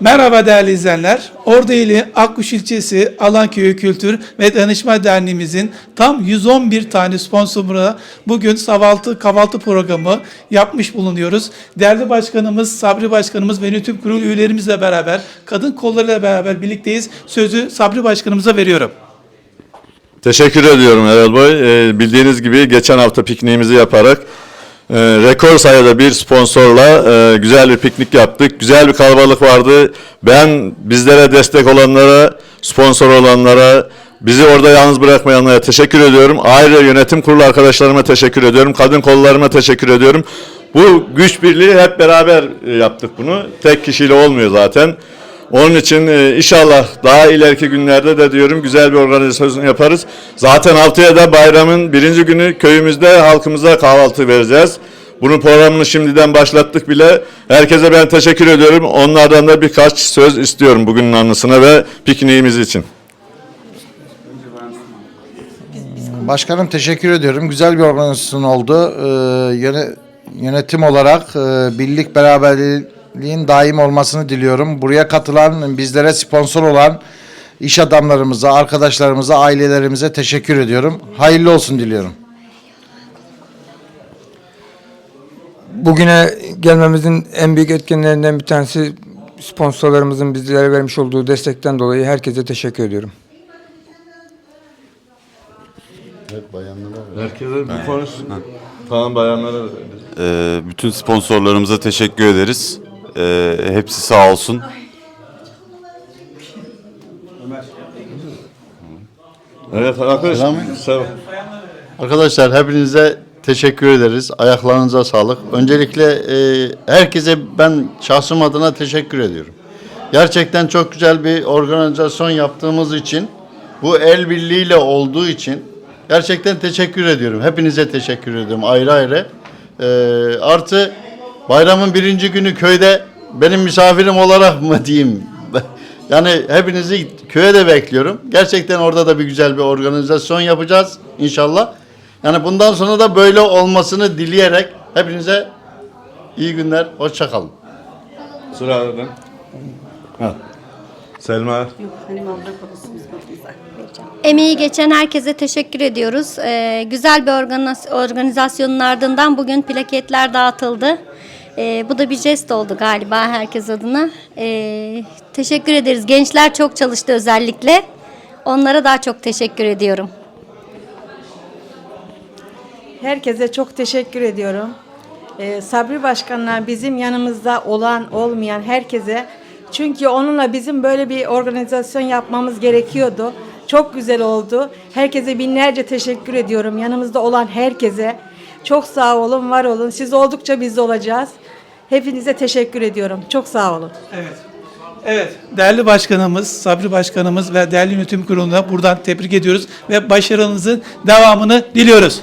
Merhaba değerli izleyenler. Ordueli Akkuş ilçesi Alanköy'ü Kültür ve Danışma Derneğimizin tam 111 tane sponsoruna bugün kahvaltı kahvaltı programı yapmış bulunuyoruz. Değerli başkanımız, Sabri Başkanımız ve yönetim kurulu üyelerimizle beraber, kadın kollarıyla beraber birlikteyiz. Sözü Sabri Başkanımıza veriyorum. Teşekkür ediyorum Erol Bey. Ee, bildiğiniz gibi geçen hafta pikniğimizi yaparak e, rekor sayıda bir sponsorla e, güzel bir piknik yaptık. Güzel bir kalabalık vardı. Ben bizlere destek olanlara, sponsor olanlara, bizi orada yalnız bırakmayanlara teşekkür ediyorum. Ayrıca yönetim kurulu arkadaşlarıma teşekkür ediyorum. Kadın kollarıma teşekkür ediyorum. Bu güç birliği hep beraber e, yaptık bunu. Tek kişiyle olmuyor zaten. Onun için e, inşallah daha ileriki günlerde de diyorum güzel bir organizasyon yaparız. Zaten haftaya da bayramın birinci günü köyümüzde halkımıza kahvaltı vereceğiz. Bunun programını şimdiden başlattık bile. Herkese ben teşekkür ediyorum. Onlardan da birkaç söz istiyorum bugünün anısına ve pikniğimiz için. Başkanım teşekkür ediyorum. Güzel bir organizasyon oldu. Ee, yöne- yönetim olarak e, birlik beraberliğin daim olmasını diliyorum. Buraya katılan, bizlere sponsor olan iş adamlarımıza, arkadaşlarımıza, ailelerimize teşekkür ediyorum. Hayırlı olsun diliyorum. Bugüne gelmemizin en büyük etkenlerinden bir tanesi sponsorlarımızın bizlere vermiş olduğu destekten dolayı herkese teşekkür ediyorum. Herkese bir konuş. Tamam bayanlara. Ee, bütün sponsorlarımıza teşekkür ederiz. Ee, hepsi sağ olsun. Evet arkadaşlar. Selam. Arkadaşlar hepinize teşekkür ederiz. Ayaklarınıza sağlık. Öncelikle e, herkese ben şahsım adına teşekkür ediyorum. Gerçekten çok güzel bir organizasyon yaptığımız için, bu el birliğiyle olduğu için gerçekten teşekkür ediyorum. Hepinize teşekkür ediyorum ayrı ayrı. E, artı bayramın birinci günü köyde benim misafirim olarak mı diyeyim? Yani hepinizi köye de bekliyorum. Gerçekten orada da bir güzel bir organizasyon yapacağız inşallah. Yani bundan sonra da böyle olmasını dileyerek hepinize iyi günler, hoşça kalın. Sıradan. Ha. Selma. Emeği geçen herkese teşekkür ediyoruz. Ee, güzel bir organiz- organizasyonun ardından bugün plaketler dağıtıldı. Ee, bu da bir jest oldu galiba herkes adına. Ee, teşekkür ederiz. Gençler çok çalıştı özellikle. Onlara daha çok teşekkür ediyorum. Herkese çok teşekkür ediyorum. Ee, Sabri Başkan'la bizim yanımızda olan olmayan herkese çünkü onunla bizim böyle bir organizasyon yapmamız gerekiyordu. Çok güzel oldu. Herkese binlerce teşekkür ediyorum. Yanımızda olan herkese. Çok sağ olun, var olun. Siz oldukça biz de olacağız. Hepinize teşekkür ediyorum. Çok sağ olun. Evet. Evet, değerli başkanımız, Sabri Başkanımız ve değerli yönetim kuruluna buradan tebrik ediyoruz ve başarınızın devamını diliyoruz.